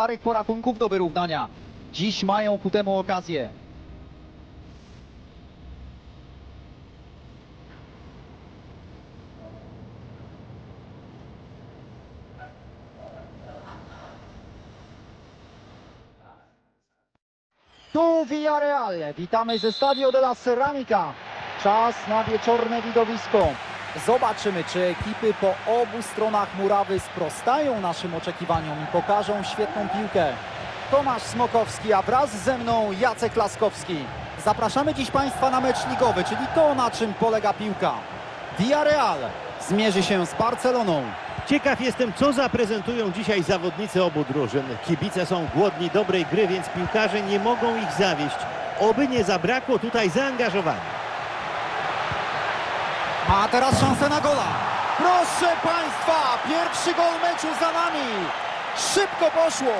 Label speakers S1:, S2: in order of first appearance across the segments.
S1: starych porachunków do wyrównania. Dziś mają ku temu okazję. Tu Villarreal. Witamy ze Stadio de la Ceramica. Czas na wieczorne widowisko. Zobaczymy, czy ekipy po obu stronach murawy sprostają naszym oczekiwaniom i pokażą świetną piłkę. Tomasz Smokowski, a wraz ze mną Jacek Laskowski. Zapraszamy dziś Państwa na mecz ligowy, czyli to, na czym polega piłka. Villarreal zmierzy się z Barceloną.
S2: Ciekaw jestem, co zaprezentują dzisiaj zawodnicy obu drużyn. Kibice są głodni dobrej gry, więc piłkarze nie mogą ich zawieść. Oby nie zabrakło tutaj zaangażowania.
S1: Ma teraz szansę na gola. Proszę Państwa, pierwszy gol meczu za nami. Szybko poszło.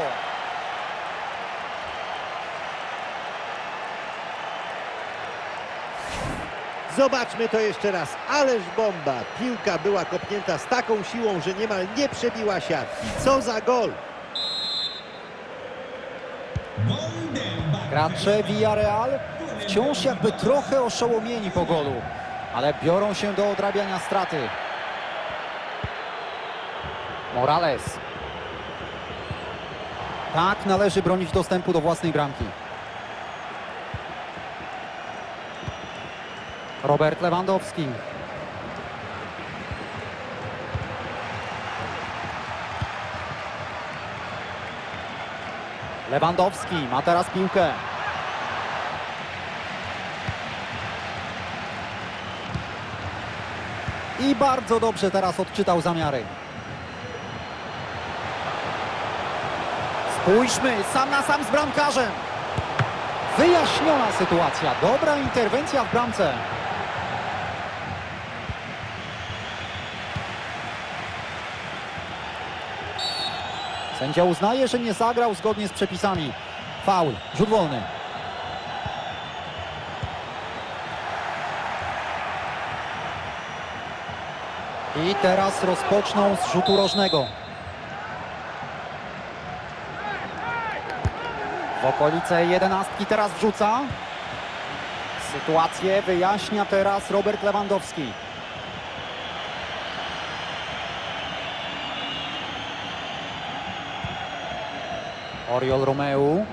S2: Zobaczmy to jeszcze raz. Ależ bomba. Piłka była kopnięta z taką siłą, że niemal nie przebiła siatki. Co za gol!
S1: Gracze Villarreal wciąż jakby trochę oszołomieni po golu, ale biorą się do odrabiania straty. Morales. Tak należy bronić dostępu do własnej bramki. Robert Lewandowski. Lewandowski ma teraz piłkę. I bardzo dobrze teraz odczytał zamiary. Spójrzmy, sam na sam z bramkarzem. Wyjaśniona sytuacja, dobra interwencja w bramce. Sędzia uznaje, że nie zagrał zgodnie z przepisami. Faul, rzut wolny. I teraz rozpoczną z rzutu rożnego. W okolice jedenastki teraz wrzuca. Sytuację wyjaśnia teraz Robert Lewandowski. Oriol Romeu.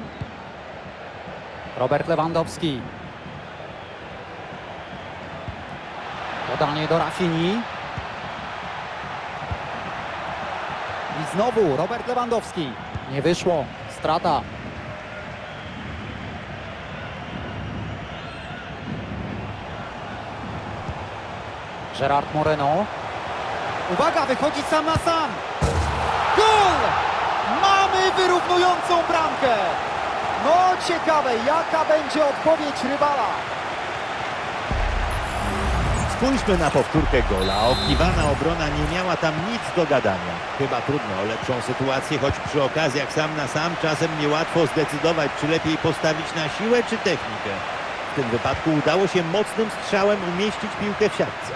S1: Robert Lewandowski. Podanie do Rafini. Znowu Robert Lewandowski. Nie wyszło. Strata. Gerard Moreno. Uwaga, wychodzi sam na sam. Gol! Mamy wyrównującą bramkę. No ciekawe, jaka będzie odpowiedź rywala.
S2: Spójrzmy na powtórkę gola. Okiwana obrona nie miała tam nic do gadania. Chyba trudno o lepszą sytuację, choć przy okazjach sam na sam czasem niełatwo zdecydować, czy lepiej postawić na siłę, czy technikę. W tym wypadku udało się mocnym strzałem umieścić piłkę w siatce.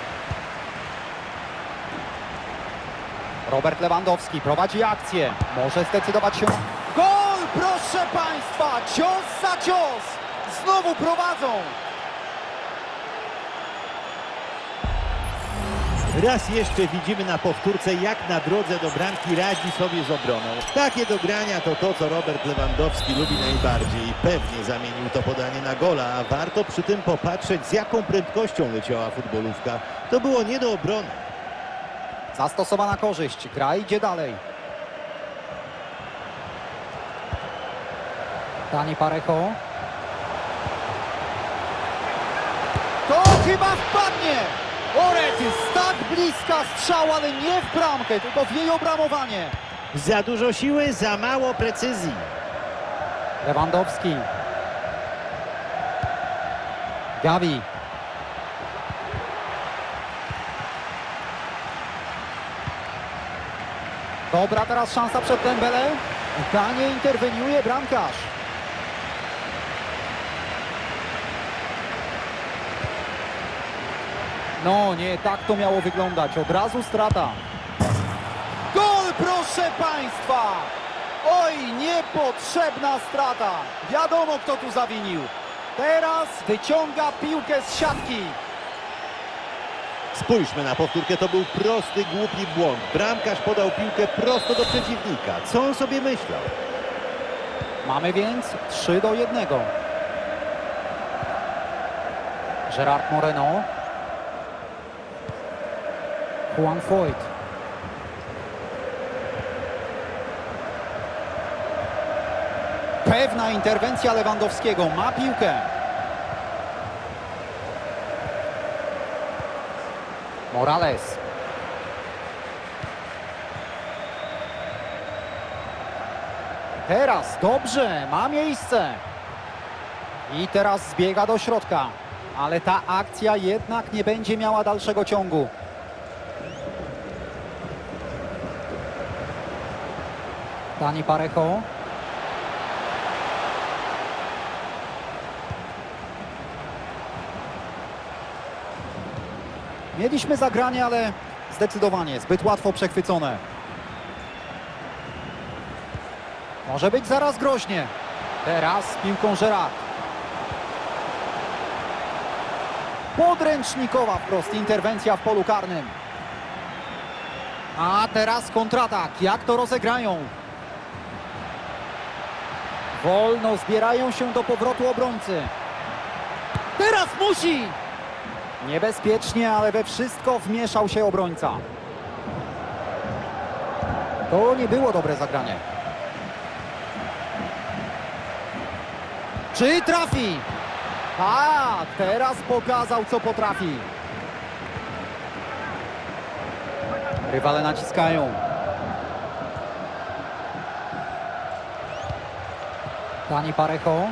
S1: Robert Lewandowski prowadzi akcję. Może zdecydować się. Gol, proszę Państwa! Cios za cios! Znowu prowadzą!
S2: Raz jeszcze widzimy na powtórce, jak na drodze do bramki radzi sobie z obroną. Takie dogrania to to, co Robert Lewandowski lubi najbardziej. Pewnie zamienił to podanie na gola, a warto przy tym popatrzeć, z jaką prędkością leciała futbolówka. To było nie do obrony.
S1: Zastosowana korzyść. Gra idzie dalej. Dani Parejo. To chyba wpadnie! Orety z tak bliska strzał, ale nie w bramkę, tylko w jej obramowanie.
S2: Za dużo siły, za mało precyzji.
S1: Lewandowski. Gavi. Dobra, teraz szansa przed Dembele. Danie interweniuje bramkarz. No nie, tak to miało wyglądać. Od razu strata. Gol, proszę Państwa! Oj, niepotrzebna strata. Wiadomo, kto tu zawinił. Teraz wyciąga piłkę z siatki.
S2: Spójrzmy na powtórkę, to był prosty, głupi błąd. Bramkarz podał piłkę prosto do przeciwnika. Co on sobie myślał?
S1: Mamy więc 3 do 1. Gerard Moreno. Juan Foyt. Pewna interwencja Lewandowskiego. Ma piłkę. Morales. Teraz dobrze, ma miejsce. I teraz zbiega do środka. Ale ta akcja jednak nie będzie miała dalszego ciągu. Dani Parejo. Mieliśmy zagranie, ale zdecydowanie zbyt łatwo przechwycone. Może być zaraz groźnie. Teraz z piłką Gerard. Podręcznikowa wprost interwencja w polu karnym. A teraz kontratak. Jak to rozegrają? Wolno zbierają się do powrotu obrońcy. Teraz musi! Niebezpiecznie, ale we wszystko wmieszał się obrońca. To nie było dobre zagranie. Czy trafi? Tak, teraz pokazał, co potrafi. Rywale naciskają. Dani Parejo.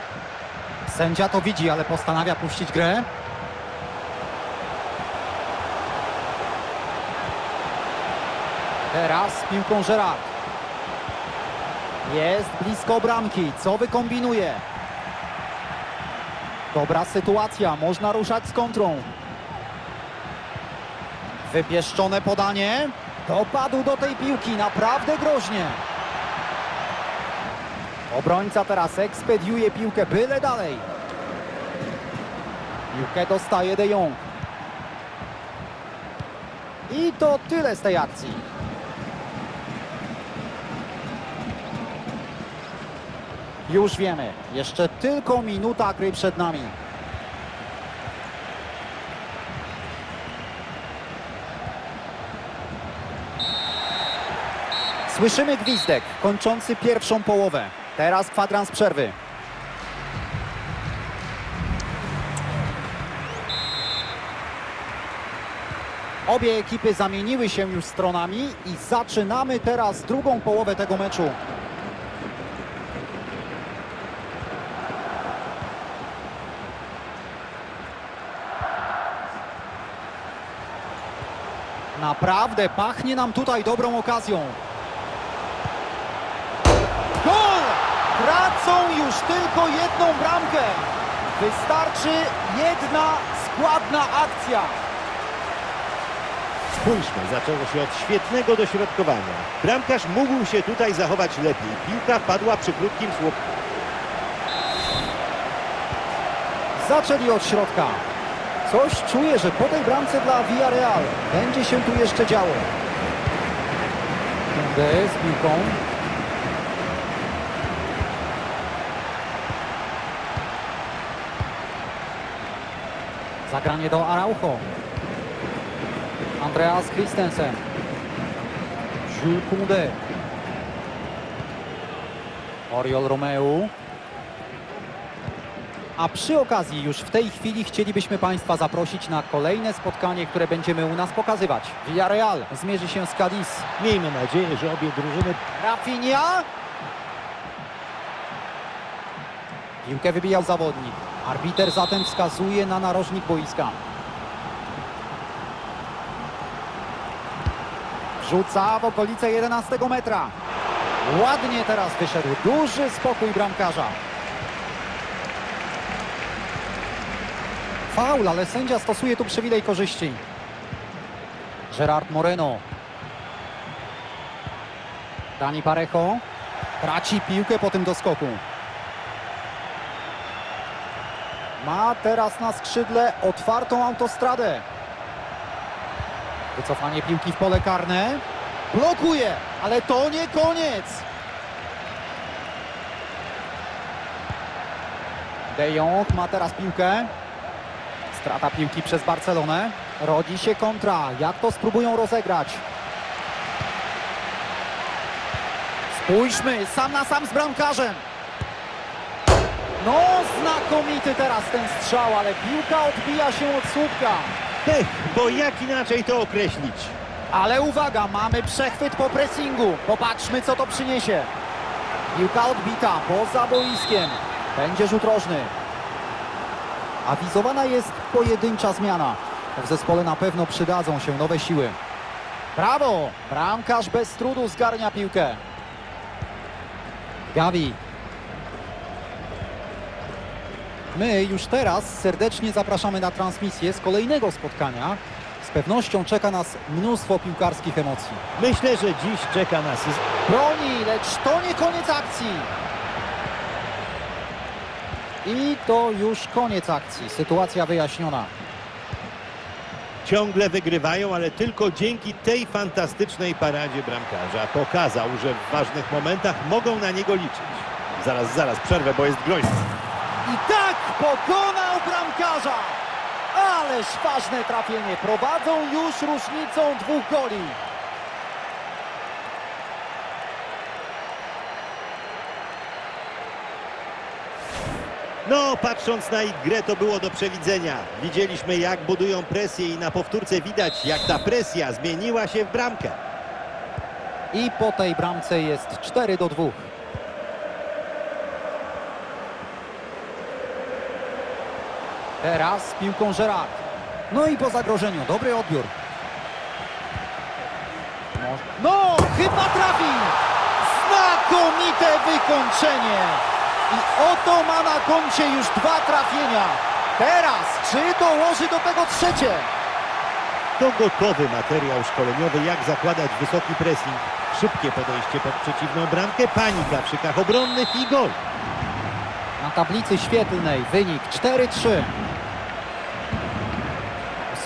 S1: Sędzia to widzi, ale postanawia puścić grę. Teraz z piłką Gerard. Jest blisko bramki. Co wykombinuje? Dobra sytuacja, można ruszać z kontrą. Wypieszczone podanie. Dopadł do tej piłki, naprawdę groźnie. Obrońca teraz ekspediuje piłkę byle dalej. Piłkę dostaje De Jong. I to tyle z tej akcji. Już wiemy, jeszcze tylko minuta gry przed nami. Słyszymy gwizdek kończący pierwszą połowę. Teraz kwadrans przerwy. Obie ekipy zamieniły się już stronami i zaczynamy teraz drugą połowę tego meczu. Naprawdę pachnie nam tutaj dobrą okazją. Gol! Tracą już tylko jedną bramkę. Wystarczy jedna składna akcja.
S2: Spójrzmy, zaczęło się od świetnego dośrodkowania. Bramkarz mógł się tutaj zachować lepiej. Piłka padła przy krótkim słupku.
S1: Zaczęli od środka. Coś czuję, że po tej bramce dla Villarreal będzie się tu jeszcze działo. Kunde z piłką. Zagranie do Araujo. Andreas Christensen. Jules Koundé. Oriol Romeu. A przy okazji już w tej chwili chcielibyśmy Państwa zaprosić na kolejne spotkanie, które będziemy u nas pokazywać. Villarreal zmierzy się z Cadiz.
S2: Miejmy nadzieję, że obie drużyny
S1: Rafinha! Piłkę wybijał zawodnik. Arbiter zatem wskazuje na narożnik boiska. Rzuca w okolice 11 metra. Ładnie teraz wyszedł. Duży spokój bramkarza. Faul, ale sędzia stosuje tu przywilej korzyści. Gerard Moreno. Dani Parejo. Traci piłkę po tym doskoku. Ma teraz na skrzydle otwartą autostradę. Wycofanie piłki w pole karne. Blokuje, ale to nie koniec. De Jong ma teraz piłkę. Strata piłki przez Barcelonę. Rodzi się kontra. Jak to spróbują rozegrać? Spójrzmy, sam na sam z bramkarzem. No, znakomity teraz ten strzał, ale piłka odbija się od słupka.
S2: Ech, bo jak inaczej to określić?
S1: Ale uwaga, mamy przechwyt po pressingu. Popatrzmy, co to przyniesie. Piłka odbita poza boiskiem. Będzie rzut rożny. Awizowana jest pojedyncza zmiana. W zespole na pewno przydadzą się nowe siły. Brawo! Bramkarz bez trudu zgarnia piłkę. Gavi. My już teraz serdecznie zapraszamy na transmisję z kolejnego spotkania. Z pewnością czeka nas mnóstwo piłkarskich emocji.
S2: Myślę, że dziś czeka nas
S1: Broni, lecz to nie koniec akcji. I to już koniec akcji. Sytuacja wyjaśniona.
S2: Ciągle wygrywają, ale tylko dzięki tej fantastycznej paradzie bramkarza pokazał, że w ważnych momentach mogą na niego liczyć. Zaraz, zaraz, przerwę, bo jest groźny.
S1: I tak pokonał bramkarza. Ależ ważne trafienie. Prowadzą już różnicą dwóch goli.
S2: No, patrząc na ich grę, to było do przewidzenia. Widzieliśmy, jak budują presję i na powtórce widać, jak ta presja zmieniła się w bramkę.
S1: I po tej bramce jest 4 do 2. Teraz z piłką Gerard. No i po zagrożeniu, dobry odbiór. No, chyba trafi! Znakomite wykończenie! I oto ma na koncie już dwa trafienia. Teraz, czy dołoży do tego trzecie?
S2: To gotowy materiał szkoleniowy, jak zakładać wysoki pressing, szybkie podejście pod przeciwną bramkę, panika w szykach obronnych i gol.
S1: Na tablicy świetlnej wynik 4-3.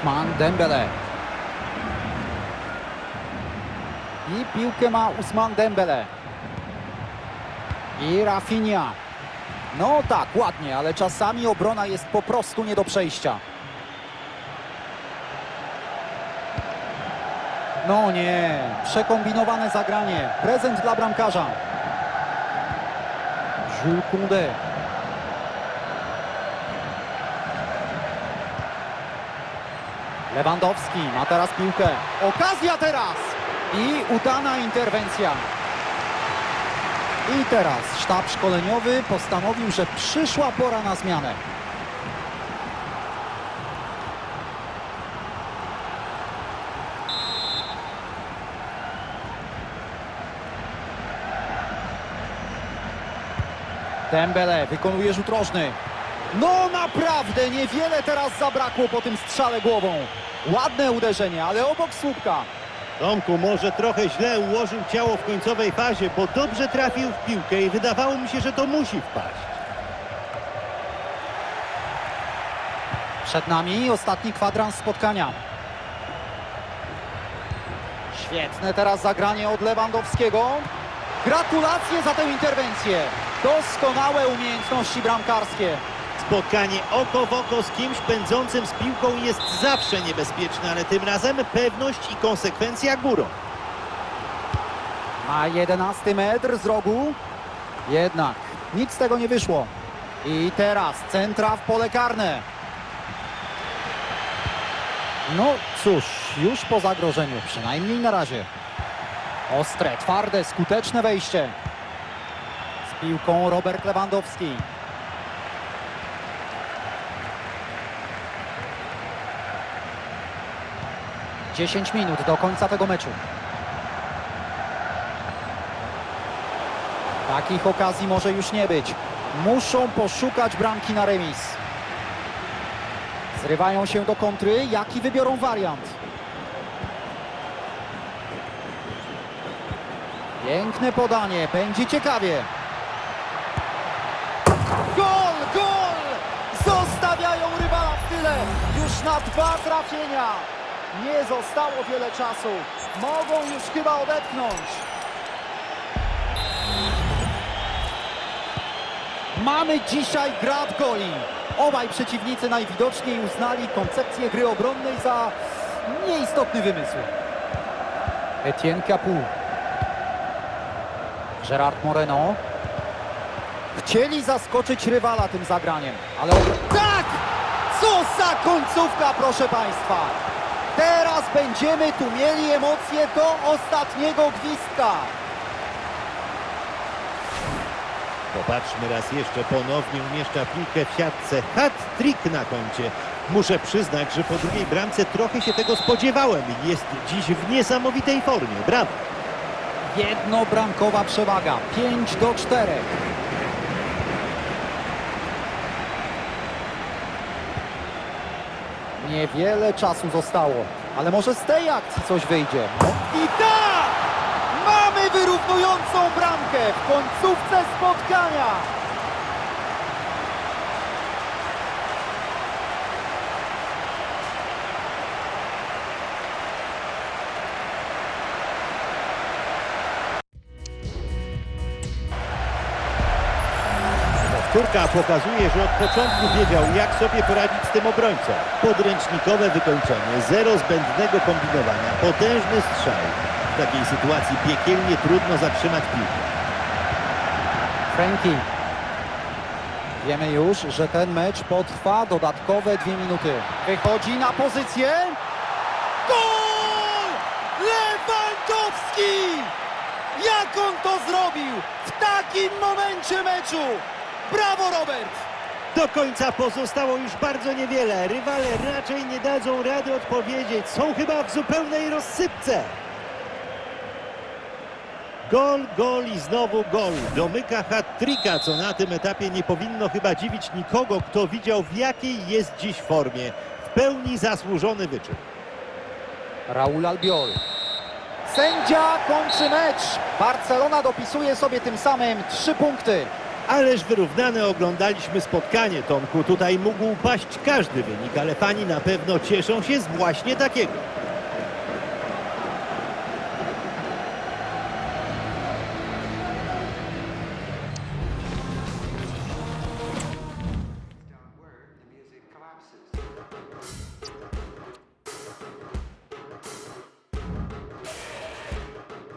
S1: Usman Dembele. I piłkę ma Usman Dembele. I Rafinha. No tak, ładnie, ale czasami obrona jest po prostu nie do przejścia. No nie, przekombinowane zagranie. Prezent dla bramkarza. Jules Koundé. Lewandowski ma teraz piłkę. Okazja teraz! I udana interwencja. I teraz sztab szkoleniowy postanowił, że przyszła pora na zmianę. Dembele wykonuje rzut rożny. No naprawdę niewiele teraz zabrakło po tym strzale głową. Ładne uderzenie, ale obok słupka.
S2: Tomku może trochę źle ułożył ciało w końcowej fazie, bo dobrze trafił w piłkę i wydawało mi się, że to musi wpaść.
S1: Przed nami ostatni kwadrans spotkania. Świetne teraz zagranie od Lewandowskiego. Gratulacje za tę interwencję. Doskonałe umiejętności bramkarskie.
S2: Spotkanie oko w oko z kimś pędzącym z piłką jest zawsze niebezpieczne, ale tym razem pewność i konsekwencja górą.
S1: Ma 11 metr z rogu. Jednak nic z tego nie wyszło. I teraz centra w pole karne. No cóż, już po zagrożeniu, przynajmniej na razie. Ostre, twarde, skuteczne wejście. Z piłką Robert Lewandowski. Dziesięć minut do końca tego meczu. Takich okazji może już nie być. Muszą poszukać bramki na remis. Zrywają się do kontry. Jaki wybiorą wariant? Piękne podanie, będzie ciekawie. Gol, gol! Zostawiają rywala w tyle. Już na dwa trafienia. Nie zostało wiele czasu. Mogą już chyba odetchnąć. Mamy dzisiaj grad goli. Obaj przeciwnicy najwidoczniej uznali koncepcję gry obronnej za nieistotny wymysł. Etienne Capu. Gerard Moreno. Chcieli zaskoczyć rywala tym zagraniem, ale... Tak! Co za końcówka, proszę Państwa! Będziemy tu mieli emocje do ostatniego gwizdka.
S2: Popatrzmy raz jeszcze, ponownie umieszcza piłkę w siatce. Hat-trick na koncie. Muszę przyznać, że po drugiej bramce trochę się tego spodziewałem. Jest dziś w niesamowitej formie. Brawo!
S1: Jednobramkowa przewaga. 5 do 4. Niewiele czasu zostało, ale może z tej akcji coś wyjdzie. No i tak! Mamy wyrównującą bramkę w końcówce spotkania.
S2: Powtórka pokazuje, że od początku wiedział, jak sobie poradzić z tym obrońcą. Podręcznikowe wykończenie, zero zbędnego kombinowania, potężny strzał. W takiej sytuacji piekielnie trudno zatrzymać piłkę.
S1: Frankie. Wiemy już, że ten mecz potrwa dodatkowe dwie minuty. Wychodzi na pozycję. Gol! Lewandowski! Jak on to zrobił w takim momencie meczu? Brawo, Robert!
S2: Do końca pozostało już bardzo niewiele. Rywale raczej nie dadzą rady odpowiedzieć. Są chyba w zupełnej rozsypce. Gol, gol i znowu gol. Domyka hat-tricka, co na tym etapie nie powinno chyba dziwić nikogo, kto widział w jakiej jest dziś formie. W pełni zasłużony wyczyn.
S1: Raul Albiol. Sędzia kończy mecz. Barcelona dopisuje sobie tym samym trzy punkty.
S2: Ależ wyrównane oglądaliśmy spotkanie, Tomku. Tutaj mógł paść każdy wynik, ale pani na pewno cieszą się z właśnie takiego.